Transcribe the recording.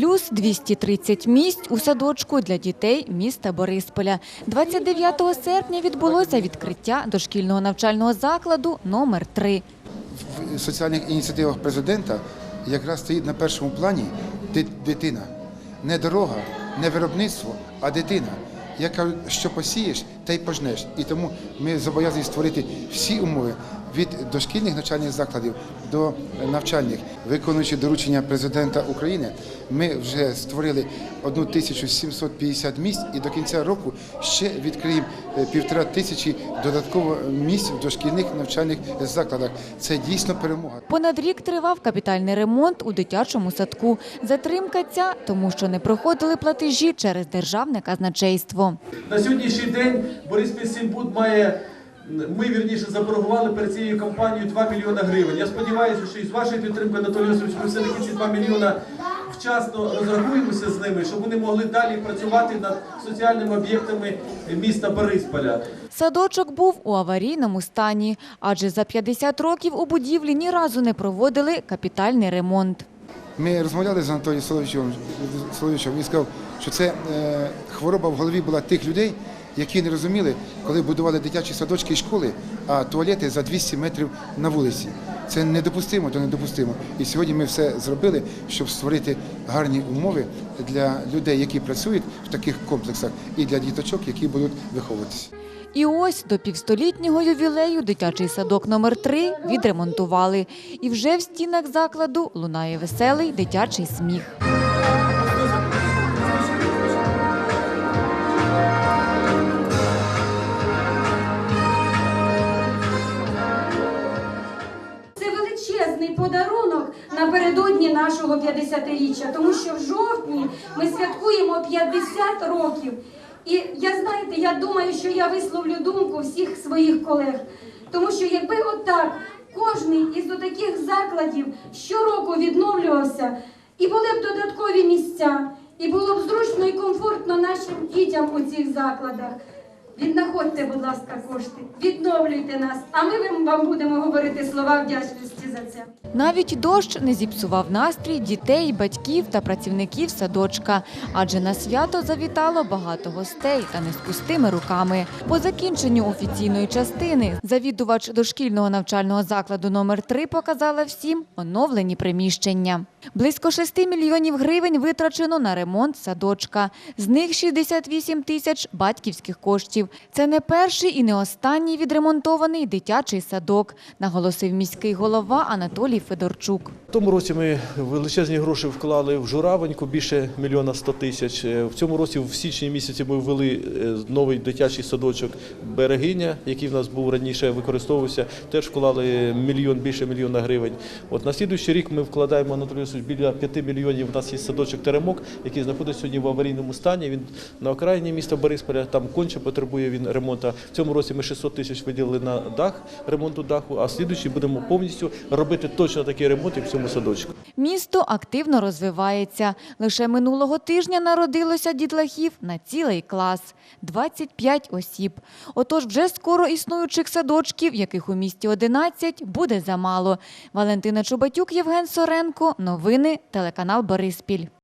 Плюс 230 місць у садочку для дітей міста Борисполя. 29 серпня відбулося відкриття дошкільного навчального закладу номер 3 в соціальних ініціативах президента якраз стоїть на першому плані ди- дитина. Не дорога, не виробництво, а дитина. Я кажу, що посієш, те й пожнеш. І тому ми зобов'язані створити всі умови від дошкільних навчальних закладів до навчальних. Виконуючи доручення президента України, ми вже створили 1750 місць і до кінця року ще відкриємо е, півтора тисячі додатково місць в дошкільних навчальних закладах. Це дійсно перемога. Понад рік тривав капітальний ремонт у дитячому садку. Затримка ця, тому що не проходили платежі через державне казначейство. На сьогоднішній день Сімбуд має. Ми вірніше заборгували перед цією компанією 2 мільйона гривень. Я сподіваюся, що із вашою підтримкою, Анатолій Йосифович, ми все-таки ці 2 мільйона вчасно розрахуємося з ними, щоб вони могли далі працювати над соціальними об'єктами міста Борисполя. Садочок був у аварійному стані, адже за 50 років у будівлі ні разу не проводили капітальний ремонт. Ми розмовляли з Анатолієм Соловійовичем. Він сказав, що це е, хвороба в голові була тих людей, які не розуміли, коли будували дитячі садочки і школи, а туалети за 200 метрів на вулиці. Це недопустимо, то недопустимо. І сьогодні ми все зробили, щоб створити гарні умови для людей, які працюють в таких комплексах, і для діточок, які будуть виховуватися. І ось до півстолітнього ювілею дитячий садок номер 3 відремонтували. І вже в стінах закладу лунає веселий дитячий сміх. Подарунок напередодні нашого 50-річчя, тому що в жовтні ми святкуємо 50 років. І я знаєте, я думаю, що я висловлю думку всіх своїх колег, тому що якби отак кожний із таких закладів щороку відновлювався, і були б додаткові місця, і було б зручно і комфортно нашим дітям у цих закладах. Віднаходьте, будь ласка, кошти, відновлюйте нас, а ми вам- будемо говорити слова вдячності за це. Навіть дощ не зіпсував настрій дітей, батьків та працівників садочка, адже на свято завітало багато гостей та не з пустими руками. По закінченню офіційної частини завідувач дошкільного навчального закладу номер 3 показала всім оновлені приміщення. Близько 6 мільйонів гривень витрачено на ремонт садочка. З них 68 тисяч батьківських коштів. Це не перший і не останній відремонтований дитячий садок, наголосив міський голова Анатолій Федорчук. В тому році ми величезні гроші вклали в журавеньку, більше мільйона ста тисяч. Е, В цьому році, в січні місяці, ми ввели е, новий дитячий садочок Берегиня, який в нас був раніше використовувався. Теж вклали мільйон більше мільйона гривень. От на слідуючий рік ми вкладаємо Анатолій біля 5 мільйонів. У нас є садочок Теремок, який знаходиться сьогодні в аварійному стані. Він на окраїні міста Борисполя, там конче потребує він ремонту. В цьому році ми 600 тисяч виділили на дах ремонту даху, а слідуючий будемо повністю робити точно такий ремонт, як в цьому садочку. Місто активно розвивається. Лише минулого тижня народилося дітлахів на цілий клас – 25 осіб. Отож вже скоро існуючих садочків, яких у місті 11, буде замало. Валентина Чубатюк, Євген Соренко. Новини телеканал Бориспіль.